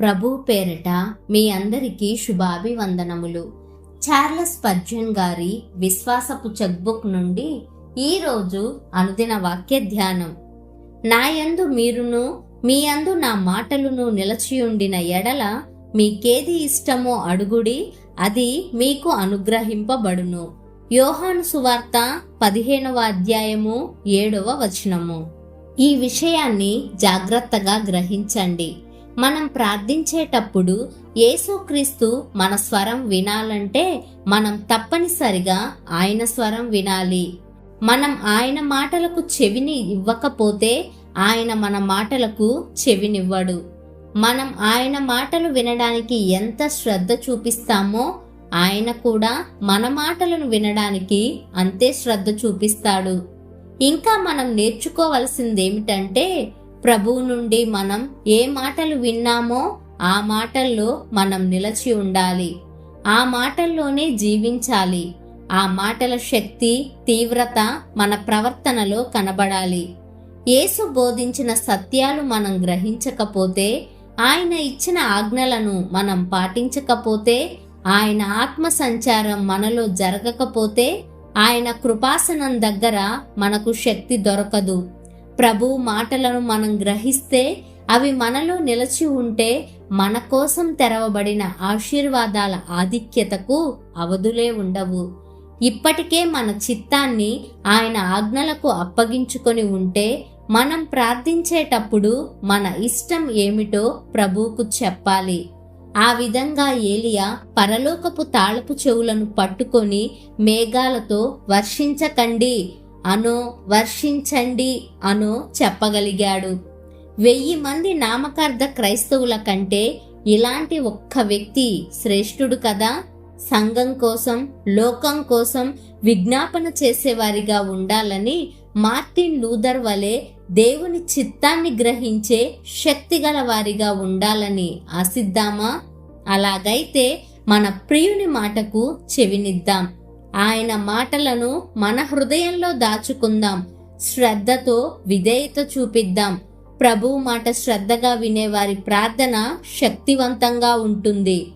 ప్రభు పేరిట మీ అందరికీ శుభాభివందనములు. చార్లెస్ పర్జన్ గారి విశ్వాసపు చెక్బుక్ నుండి ఈరోజు అనుదిన వాక్య ధ్యానం. నా యందు మీరును మీ యందు నా మాటలును నిలచియుండిన ఎడల మీకేది ఇష్టమో అడుగుడి అది మీకు అనుగ్రహింపబడును. యోహాను సువార్త పదిహేనవ అధ్యాయము ఏడవ వచనము. ఈ విషయాన్ని జాగ్రత్తగా గ్రహించండి. మనం ప్రార్థించేటప్పుడు యేసుక్రీస్తు మన స్వరం వినాలంటే మనం తప్పనిసరిగా ఆయన స్వరం వినాలి. మనం ఆయన మాటలకు చెవిని ఇవ్వకపోతే ఆయన మన మాటలకు చెవినివ్వడు. మనం ఆయన మాటలు వినడానికి ఎంత శ్రద్ధ చూపిస్తామో ఆయన కూడా మన మాటలను వినడానికి అంతే శ్రద్ధ చూపిస్తాడు. ఇంకా మనం నేర్చుకోవలసిందేమిటంటే ప్రభువు నుండి మనం ఏ మాటలు విన్నామో ఆ మాటల్లో మనం నిలచి ఉండాలి. ఆ మాటల్లోనే జీవించాలి. ఆ మాటల శక్తి తీవ్రత మన ప్రవర్తనలో కనబడాలి. యేసు బోధించిన సత్యాలు మనం గ్రహించకపోతే ఆయన ఇచ్చిన ఆజ్ఞలను మనం పాటించకపోతే ఆయన ఆత్మ సంచారం మనలో జరగకపోతే ఆయన కృపాసనం దగ్గర మనకు శక్తి దొరకదు. ప్రభు మాటలను మనం గ్రహిస్తే అవి మనలో నిలచి ఉంటే మన కోసం తెరవబడిన ఆశీర్వాదాల ఆధిక్యతకు అవధులే ఉండవు. ఇప్పటికే మన చిత్తాన్ని ఆయన ఆజ్ఞలకు అప్పగించుకొని ఉంటే మనం ప్రార్థించేటప్పుడు మన ఇష్టం ఏమిటో ప్రభువుకు చెప్పాలి. ఆ విధంగా ఏలియా పరలోకపు తాళపు చెవులను పట్టుకొని మేఘాలతో వర్షించకండి. అను వర్షించండి అను చెప్పగలిగాడు. వెయ్యి మంది నామకార్థ క్రైస్తవుల కంటే ఇలాంటి ఒక్క వ్యక్తి శ్రేష్ఠుడు కదా? సంఘం కోసం లోకం కోసం విజ్ఞాపన చేసేవారిగా ఉండాలని మార్టిన్ లూథర్ వలె దేవుని చిత్తాన్ని గ్రహించే శక్తిగల వారిగా ఉండాలని ఆశిద్దామా? అలాగైతే మన ప్రియుని మాటకు చెవినిద్దాం. ఆయన మాటలను మన హృదయంలో దాచుకుందాం. శ్రద్ధతో విధేయత చూపిద్దాం. ప్రభువు మాట శ్రద్ధగా వినేవారి ప్రార్థన శక్తివంతంగా ఉంటుంది.